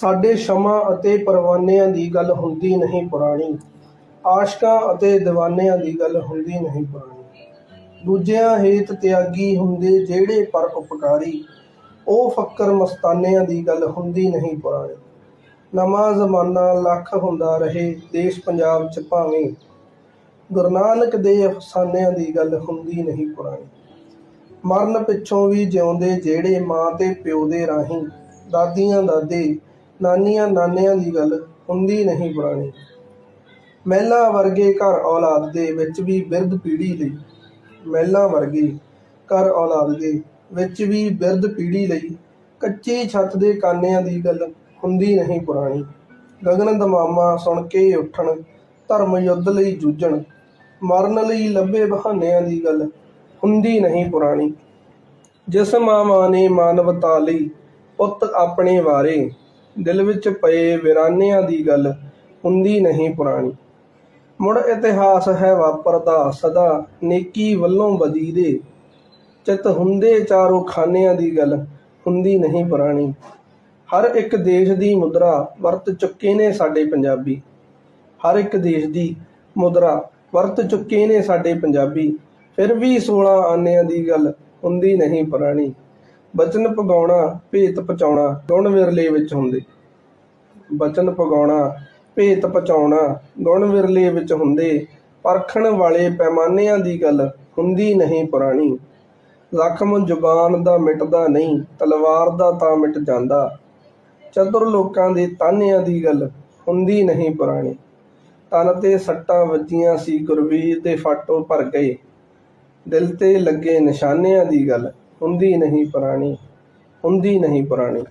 ਸਾਡੇ ਸ਼ਮਾਂ ਅਤੇ ਪਰਵਾਨਿਆਂ ਦੀ ਗੱਲ ਹੁੰਦੀ ਨਹੀਂ ਪੁਰਾਣੀ। ਆਸ਼ਕਾਂ ਅਤੇ دیਵਾਨਿਆਂ ਦੀ ਗੱਲ ਹੁੰਦੀ ਨਹੀਂ ਪੁਰਾਣੀ। ਦੂਜਿਆਂ ਹੇਤ ਤਿਆਗੀ ਹੁੰਦੇ ਜਿਹੜੇ ਪਰ ਉਪਕਾਰੀ। ਉਹ ਫੱਕਰ ਮਸਤਾਨਿਆਂ ਦੀ ਗੱਲ ਹੁੰਦੀ ਨਹੀਂ ਪੁਰਾਣੀ। ਨਵਾਂ ਜ਼ਮਾਨਾ ਲੱਖ ਹੁੰਦਾ ਰਹੇ, ਦੇਸ਼ ਪੰਜਾਬ ਚ ਭਾਵੇਂ। ਗੁਰੂ ਨਾਨਕ ਦੇ ਅਫਸਾਨਿਆਂ ਦੀ ਗੱਲ ਹੁੰਦੀ ਨਹੀਂ ਪੁਰਾਣੀ। ਮਰਨ ਪਿੱਛੋਂ ਵੀ ਜਿਉਂਦੇ ਜਿਹੜੇ ਮਾਂ ਤੇ ਪਿਓ ਦੇ ਰਾਹੀਂ, ਦਾਦੀਆਂ ਦਾਦੇ ਨਾਨੀਆਂ ਨਾਨਿਆਂ ਦੀ ਗੱਲ ਹੁੰਦੀ ਨਹੀਂ ਪੁਰਾਣੀ। ਮਹਿਲਾ ਵਰਗੇ ਘਰ ਔਲਾਦ ਦੇ ਵਿੱਚ ਵੀ ਬਿਰਧ ਪੀੜ੍ਹੀ ਲਈ। ਮਹਿਲਾ ਵਰਗੇ ਘਰ ਔਲਾਦ ਦੇ ਵਿੱਚ ਵੀ ਬਿਰਧ ਪੀੜ੍ਹੀ ਲਈ ਕੱਚੀ ਛੱਤ ਦੇ ਕਾਨਿਆਂ ਦੀ ਗੱਲ ਹੁੰਦੀ ਨਹੀਂ ਪੁਰਾਣੀ। ਗਗਨ ਦਮਾਮਾ ਸੁਣ ਕੇ ਉੱਠਣ, ਧਰਮ ਯੁੱਧ ਲਈ ਜੂਝਣ, ਮਰਨ ਲਈ ਲੱਭੇ ਬਹਾਨਿਆਂ ਦੀ ਗੱਲ ਹੁੰਦੀ ਨਹੀਂ ਪੁਰਾਣੀ। ਜਿਸ ਮਾਂ ਮਾਂ ਨੇ ਮਾਨਵਤਾ ਲਈ ਪੁੱਤ ਆਪਣੇ ਵਾਰੇ ਦਿਲ ਵਿੱਚ ਪਏ ਵਿਰਾਨਿਆਂ ਦੀ ਗੱਲ ਹੁੰਦੀ ਨਹੀਂ ਪੁਰਾਣੀ। ਮੁੜ ਇਤਿਹਾਸ ਹੈ ਵਾਪਰਦਾ ਸਦਾ, ਨੇਕੀ ਵੱਲੋਂ ਬਦੀ ਚਿਤ ਹੁੰਦੇ ਚਾਰੋਂ ਖਾਨਿਆਂ ਦੀ ਗੱਲ ਹੁੰਦੀ ਨਹੀਂ ਪੁਰਾਣੀ। ਹਰ ਇੱਕ ਦੇਸ਼ ਦੀ ਮੁਦਰਾ ਵਰਤ ਚੁੱਕੇ ਨੇ ਸਾਡੇ ਪੰਜਾਬੀ। ਹਰ ਇੱਕ ਦੇਸ਼ ਦੀ ਮੁਦਰਾ ਵਰਤ ਚੁੱਕੇ ਨੇ ਸਾਡੇ ਪੰਜਾਬੀ। ਫਿਰ ਵੀ 16 ਆਨਿਆਂ ਦੀ ਗੱਲ ਹੁੰਦੀ ਨਹੀਂ ਪੁਰਾਣੀ। ਬਚਨ ਪਗਾਉਣਾ ਭੇਤ ਪਚਾਉਣਾ ਗੁਣ ਵਿਰਲੇ ਵਿੱਚ ਹੁੰਦੇ। ਬਚਨ ਪਗਾਉਣਾ ਭੇਤ ਪਚਾਉਣਾ ਗੁਣ ਵਿਰਲੇ ਵਿੱਚ ਹੁੰਦੇ। ਪਰਖਣ ਵਾਲੇ ਪੈਮਾਨਿਆਂ ਦੀ ਗੱਲ ਹੁੰਦੀ ਨਹੀਂ ਪੁਰਾਣੀ। ਜ਼ਖਮ ਜ਼ੁਬਾਨ ਦਾ ਮਿਟਦਾ ਨਹੀਂ, ਤਲਵਾਰ ਦਾ ਤਾਂ ਮਿਟ ਜਾਂਦਾ। ਚਤੁਰ ਲੋਕਾਂ ਦੇ ਤਾਨਿਆਂ ਦੀ ਗੱਲ ਹੁੰਦੀ ਨਹੀਂ ਪੁਰਾਣੀ। ਤਨ ਤੇ ਸੱਟਾਂ ਵੱਜੀਆਂ ਸੀ ਗੁਰਵੀਰ ਦੇ ਫਾਟੋ ਭਰ ਗਏ। ਦਿਲ ਤੇ ਲੱਗੇ ਨਿਸ਼ਾਨਿਆਂ ਦੀ ਗੱਲ ਹੁੰਦੀ ਨਹੀਂ ਪੁਰਾਣੀ ਹੁੰਦੀ ਨਹੀਂ ਪੁਰਾਣੀ।